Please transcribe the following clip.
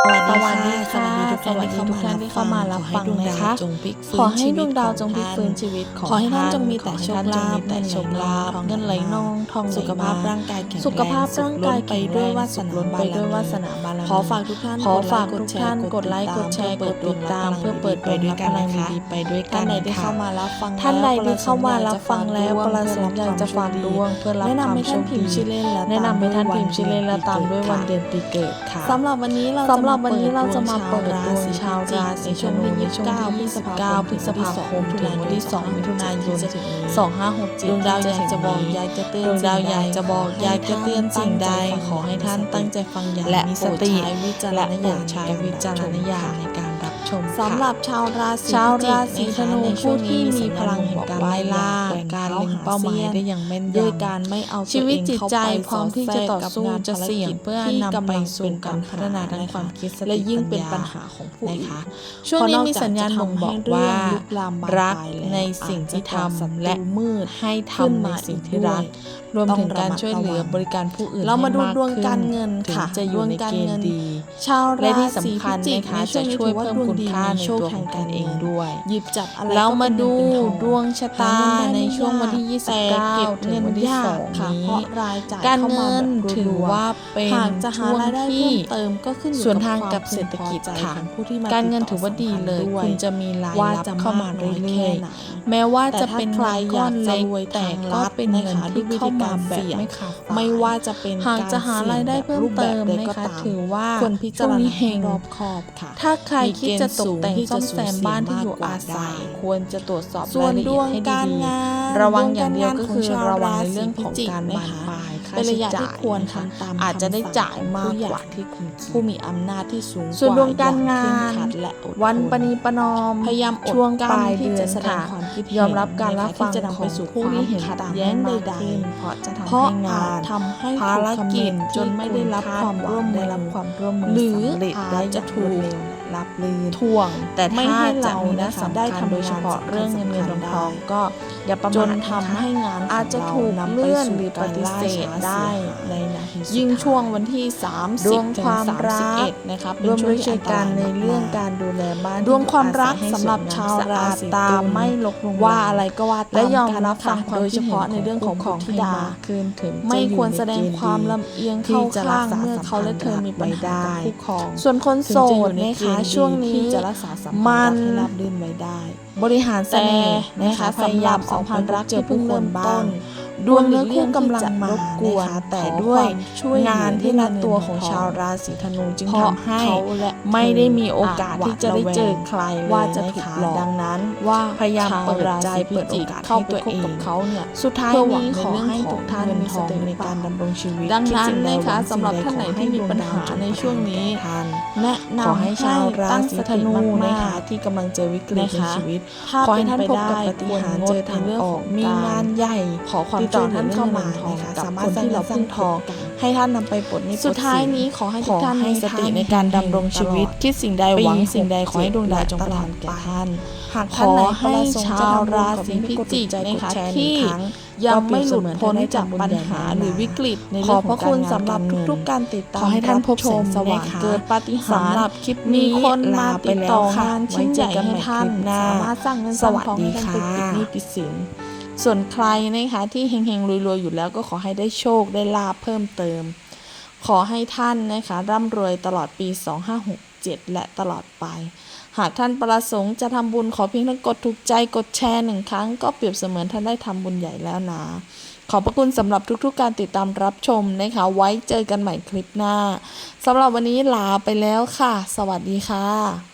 สวัสดีค่ะสวัสดีทุกท่านที่เข้ามารับฟังนะคะขอให้ดวงดาวจงพลิกฟื้นชีวิตของขอให้ท่านจงมีขแต่อให้โชคท่านจงลามีภแต่โชคลาภเงินไหลนองทองไหลสุขภาพมร่างกายแข็งแรงสุขภาพร่างกายไปแข็งด้แรวยงวาสสุขนาล้นบาไปรด้วยมีวาสนาบารมีขอฝากทุกท่านขอฝากทุกท่านกดไลค์กดแชร์กดติดตามเพื่อเปิดดวงด้วรัยบกันพลังนะคะดีๆไปด้วยกัท่านนใดที่ค่ะเข้ามารับฟังท่านใดที่แล้วเข้ามารับฟังแล้วประประสสงงค์ค์อยากกอายจะจะฝาฝากกดดววงงเพื่อรับแนะนำความให้โชท่านคพิมพ์ชื่อดีเล่นและแนะนำให้ท่านพิมพ์ชื่อเล่นและตามด้วยวันเดือนปีเกิดค่ะสำหรับวันนี้เราสำหรับวันนี้เราจะมาเปิดดวงชาวราศีในช่วงที่ในช่วงที่29 29พฤษภาคมถึงวันที่ 2 มิถุนายน 2567ดวงดาวที่อยากจะบอกถึงอยากจะเตืดอนวงดาวอยากจะบอกสิ่งใดอยากจะเตือนสิ่งใดขอให้ท่านตั้งใจฟังอย่างและมีโปสรดติใช้วิจารและณโปรญาณดใช้วิจารณญาณในการรับ ชมสำหรับชาวราศีชาวราศีพิธจิกนูในช่ผู้วงที่นี้มีพลังแห่งการไล่ล่าการเล็งเป้าหมายได้อย่างแม่นยำด้วยการไม่เอาชีวิตจิตใจตัวเองพร้อมที่จะต่อสู้เข้าไปจะเสี่ยงเพื่อนำไปสู่การพัฒนาทางความคิดสติและยิ่งเป็นปัปัญญหาหาของผู้อื่นนะคะช่วงนี้มีสัญญาณบ่งบอกว่ารักในสิ่งที่ทำและมืดให้ทำในสิ่งที่รักรวมถึงการช่วยเหลือบริการผู้อื่นเรามาดูให้กดวงการเงินขึ้ค่ะถึจะอยู่ในดวงการเกณเงินฑ์ดีชาวและราที่ศีสำคัญพิจิกนะคะในช่จะวงนี้ช่วยถือว่าเพิ่มดวงคุณดีค่าในโชคตัวทาของงกาการรเอเองงด้วย หยิบจับอะไรเราก็มาเป็นดูเงินเป็นทองดวงชะตาหาเงินได้ในไม่ช่วงวันที่ยากแต่เก็บ29ถึเงิงนวันที่ยาก2ค่ะนี้เพราะรายจ่ายการเข้ามาเงินแบบถือรัวๆว่าเป็นหากจะหาช่วงรายได้ที่เพิ่มเติมก็ขึ้นอยู่ส่วนกับทางความกับเศรษฐกิจพึงพอใจค่ะของผู้ที่มาการเงินติถือว่าดีเลยต่อสัมพันธ์ด้วคุณจะมีรายว่ารับจะเข้ามาากน้อยเรื่แค่อยไหนๆแม้ว่าแต่จะถ้าเป็นใครเงินก้อนอยากจะเล็กรวยแต่ทางก็ลัดเป็นเงินนะคะที่ด้วยวิธีเข้ามาการแบบเสี่ยงไม่ขาดสายไม่ว่าจะเป็นหากจะหารายได้เพิ่มเติมใดนะก็คะตามถือว่าควรพิจารช่วงณานี้เฮงรอบคอบค่ะ ถ้าใครคิดจะตกแต่งมีเกซ่อณมฑ์สูแซงมที่บ้านจะที่อยู่สูญเสียอาศัยมากกว่าได้ควรจะตรวจสอบส่วรานยละดเอียวดงให้การดีงานๆระวังอย่างดเดียวกก็คือขชาวระวังในเรื่องราศีของพิจิการบานนะคะปลายค่าเป็นใช้ระยะจ่าที่ยควรนะคะทำตามอาจจะได้คำสั่งจ่ายมากผู้ใหญ่กว่าที่คุณคิดผู้มีอำนาจที่สูงส่วนดวงการงานอย่เคร่ขัดและอดทวันปณีประนอมพยายามอดช่วงกั้ปนลายที่เดือจะนแสดงค่ะความคิดยอมรับการรับฟังที่จะนำไปสู่ผู้ที่เห็นความขัดต่างแย้งมากใดขึ้นเพราะจะทำๆเพราะให้งาอาจนทำให้ภารถูกกิจคำนึงจนไม่ได้รับความร่วมมือได้รับความร่วมมือหรือสำเร็จอาจได้จะจะถูถูกก รับลื่นถ่วง แต่ไม่ถ้าให้จะเรามีนะนะสาสำได้คัญทำโดยเฉพาะเรื่องเงินเงินทองทองก็อย่าประจมาทนทำให้งานของอาจจะถูกเรานำไปเลื่อนสู่หรือปฏิเสธการล่าช้าได้เสียหายในนาทีสุดยิ่งท้ายช่วงวันที่ด30วงถึคงวามรัก31นะครับเป็นร่วมช่วด้งวยที่ช่วยกันอัตในยเรื่องมการดูแลบ้านดวงความรักที่อยู่สำหรับอาศัชาวยให้ราสวยงศีตาตุมลไม่ลกลงว่าอะไรก็ว่าตามและยอมกันรับฟังค่ะโดยเฉพาะในเรื่องของของบุตรธิธิดาดาคืนถึงจะไม่อยู่ควรในแสดงเกณฑ์ความดีลำเอียงที่เข้าจะข้างรักษาเมื่อเขาและเธอมีปัญหากับไว้ได้คู่ครองส่วนคนถึโสงจะอยู่ดในนะเกคะณฑ์ดีช่วงนี้ที่จะรักษาสัมพันธ์ให้ราบรื่นไว้ได้ บริหารเสแต่น่ห์นะนะคะคะพยายามสำหรับเอาความรักเจอที่ผู้เพิ่งคเริ่นมต้ต้นนดวงเนื้อคู่กำลังมารบกวนนะคะแต่ขอด้วยความช่วยเหลืองานที่รัดตัวของเงินเงินชาวทองราศีธนูจึงเพราะทำให้เขาและไม่ได้มีโอกาสที่จะได้เจอใครเลยว่าจะนถูกหลอกดังนั้น ว่าพยายามชวเปิดใจรศีเปิดโอกาสเข้าให้ไปตัวคบเองกับเขาเนี่ยสุดท้ายเพื่อหวังนี้ในขอเรื่องให้ของทุกท่านเงินมีสติทองในการดำรงชีวิตดังนั้นคิดสิ่ใดนะคะหวังสำหรับสิ่งใดท่านไหนขอที่มีปัญหาดวงดวในช่วงนี้จทันแนะขอให้นำชาวราตั้งศีสธตินูมานะคะกที่กำลังเจอวิกฤตนะในคะชีวิตถ้าขอให้ท่านเป็นพไปบกับได้ปฏิหารย์ควรงดเจอทางในเรื่องออขกองมีการงานใหญ่ ขอความติดต่อช่วยเหลือท่านเข้ามาเรื่องเงินทองนะคะกับสามารถคนสร้างที่เราสร้างทองพึ่งพาให้ท่านนำไปปลดหนี้ปลสุดท้ายสินี้ขอให้ขทุอกท่านให้มีสสติติในในกาการรดำดำรรงงชีชีวิวิตตคิดสิ่งใดหวังสิ่งใดขอให้ดวงดาวจงประทานแก่ท่านหากขท่านอไหนให้ประสงค์ชาจะวทำบุญรากับศีพี่พิกดจิกใจกนะดคะแชร์หนึ่ที่งครั้ง ยังก็เปรีไม่ยบหลุดเสมือนพ้นได้จากทำบุญปัญใหญ่หามาหรือวิกฤตในขเรื่อองบขพองระกาคุรณงานสำหรับกาเงินทุกๆการติดตามขอให้ท่านพบชแสมงสว่างนะคะเกิดปาฏิหาสำริหรับย์คลิปมีนี้คนมาลาไปติดแล้ต่วอค่ะงานชิ้นไว้ใหเจญ่อกันให้ใหม่ท่านคลิปหน้าสามารถสร้างเงินสวัสดีสร้างทองให้ท่านค่ะไปปิดหนี้ปิดสินส่วนใครนะคะที่เฮงๆรวยๆอยู่แล้วก็ขอให้ได้โชคได้ลาภเพิ่มเติม ขอให้ท่านนะคะร่ำรวยตลอดปี 7 และตลอดไป หากท่านประสงค์จะทำบุญขอเพียงท่านกดถูกใจกดแชร์หนึ่งครั้งก็เปรียบเสมือนท่านได้ทำบุญใหญ่แล้วนะขอบพระคุณสำหรับทุกๆการติดตามรับชมนะคะ ไว้เจอกันใหม่คลิปหน้าสำหรับวันนี้ลาไปแล้วค่ะ สวัสดีค่ะ